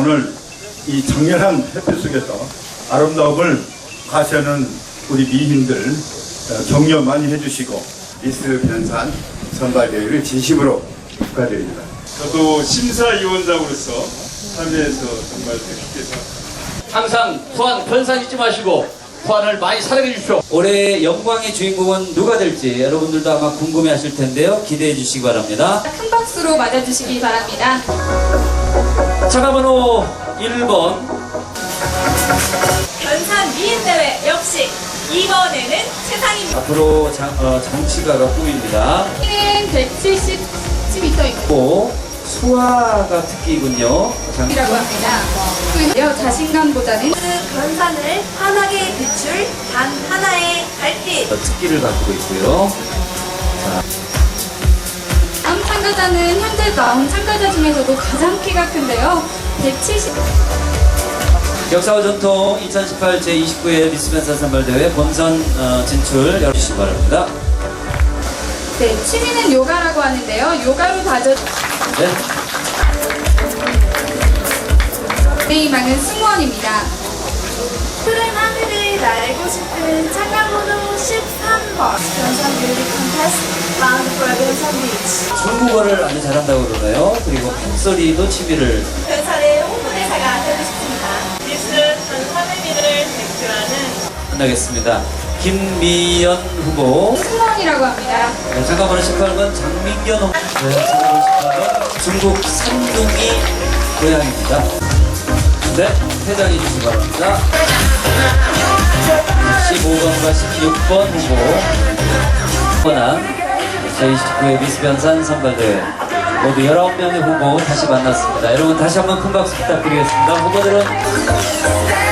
오늘 이 장렬한 햇빛 속에서 아름다움을 과시하는 우리 미인들 어, 격려 많이 해주시고 미스 변산 선발 대회를 진심으로 축하드립니다. 저도 심사위원장으로서 참여해서 정말 대표께서 항상 부안 변산 잊지 마시고 부안을 많이 사랑해 주십시오. 올해 영광의 주인공은 누가 될지 여러분들도 아마 궁금해 하실 텐데요. 기대해 주시기 바랍니다. 큰 박수로 맞아주시기 바랍니다. 차가번호 1번 변산 미인대회 역시 이번에는 최상입니다. 앞으로 장, 어, 장치가가 꿈입니다. 키는 170cm이고 또 수화가 특기군요. 장, 이라고 합니다. 그리고 자신감보다는 그 변산을 환하게 비출 단 하나의 달빛. 어, 특기를 갖고 있고요. 다음 참가자는 현재 나온 참가자 중에서도 가장 키가 큰데요. 170. 역사와 전통 2018 제29회 미스 변산 선발대회 본선 어, 진출 열어주시기 바랍니다. 네, 취미는 요가라고 하는데요. 요가로 다져 네. 희망은 승무원입니다. 푸른 하늘을 날고 싶은 참가번호 13번. 변산 뷰티 컨테스트 마운드 포 변산 비치. 중국어를 아주 잘한다고 그러네요. 그리고 팬소리도 취미를 변산의 홍보대사가 되고 싶습니다. 미스 변산의 미를 대표하는 끝나겠습니다. 김미연 후보, 승무원이라고 합니다. 네, 잠깐만 18번 장민견 후보, 네, 잠깐만 18번 중국 산둥이 고향입니다. 네, 회장해 주시기 바랍니다. 15번과 16번 후보, 후보나 제29회 미스 변산 선발대회 모두 19명의 후보 다시 만났습니다. 여러분 다시 한번 큰 박수 부탁드리겠습니다. 후보들은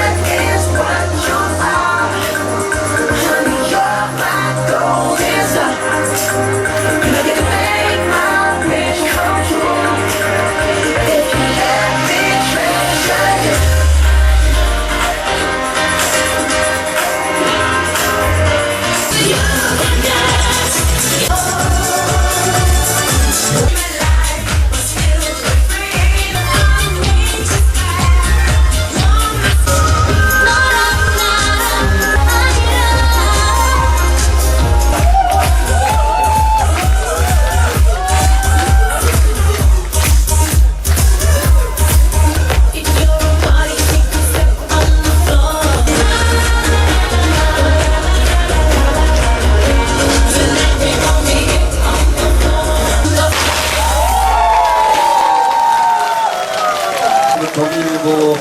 경일고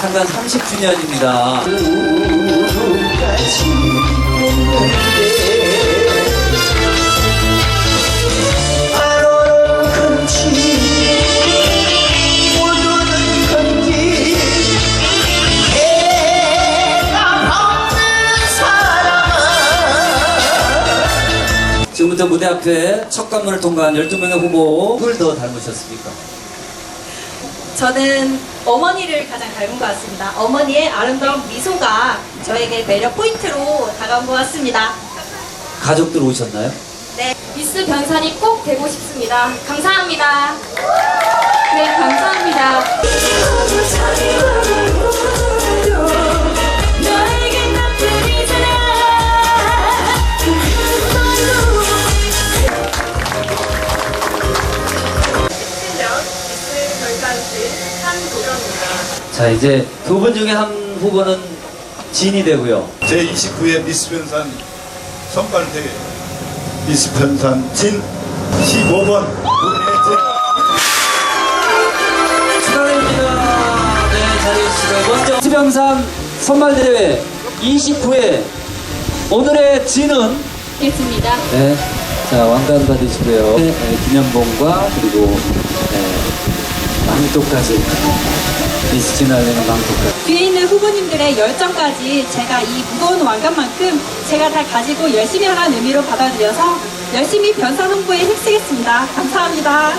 창간 30주년입니다. 지금부터 무대 앞에 첫 관문을 통과한 12명의 후보 누굴 더 닮으셨습니까? 저는 어머니를 가장 닮은 것 같습니다. 어머니의 아름다운 미소가 저에게 매력 포인트로 다가온 것 같습니다. 가족들 오셨나요? 네. 미스 변산이 꼭 되고 싶습니다. 감사합니다. 네, 감사합니다. 자 이제 두 분 중에 한 후보는 진이 되고요. 제 29회 미스 변산 선발대회 미스 변산 진 15번 문혜진 축하드립니다. 네 자리해 주시고요. 먼저 수병산 선발대회 29회 오늘의 진은 있습니다. 네. 자 왕관 받으시고요. 네, 네, 기념봉과 그리고 네, 망토까지 미스 진알리는 망토까지. 뒤에 있는 후보님들의 열정까지 제가 이 무거운 왕관만큼 제가 다 가지고 열심히 하라는 의미로 받아들여서 열심히 변산 홍보에 힘쓰겠습니다. 감사합니다.